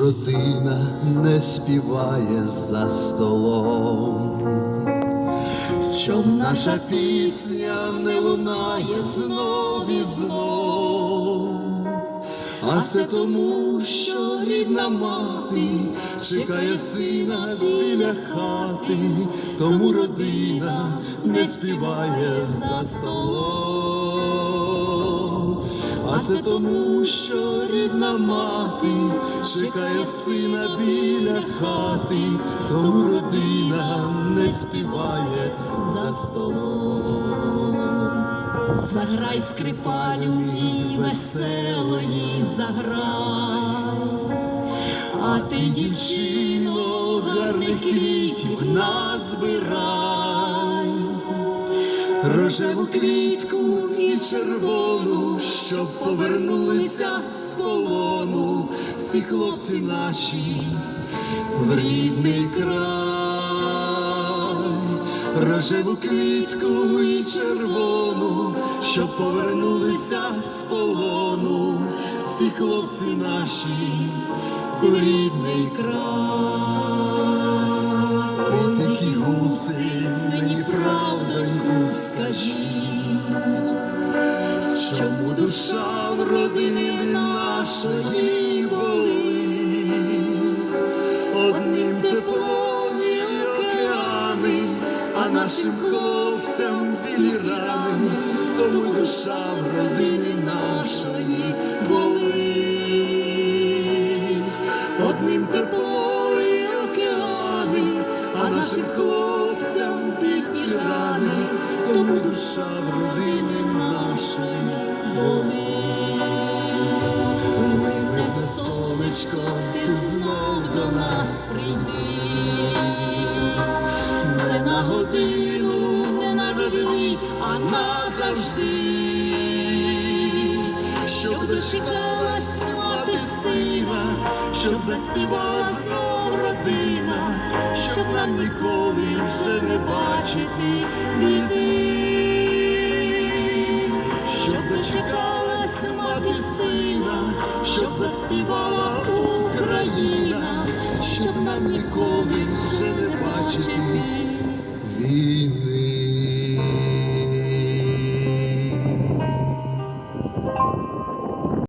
родина не співає за столом, щоб наша пісня не лунає знов і знов, а це тому, що рідна мати чекає сина біля хати, тому родина не співає за столом, це тому, що рідна мати чекає сина біля хати, тому родина не співає за столом. Заграй скрипалю мій веселої заграй, А ти, дівчино, гарних квітів назбирай, рожеву квітку і червону, щоб повернулися з полону всі хлопці наші в рідний край, рожеву квітку і червону, щоб повернулися з полону всі хлопці наші в рідний край. Душа в родини нашої болить, одним тепло і океани, а нашим хлопцям білі рани, тому душа в родини нашої болить, одним тепло і океани, а нашим хлопцям білі рани, тому душа в родини годину, не на дві, а назавжди, щоб дочекалась мати сина, щоб заспівала знов родина, щоб нам ніколи вже не бачити біди, щоб дочекалась мати сина, щоб заспівала Україна, щоб нам ніколи вже не бачити in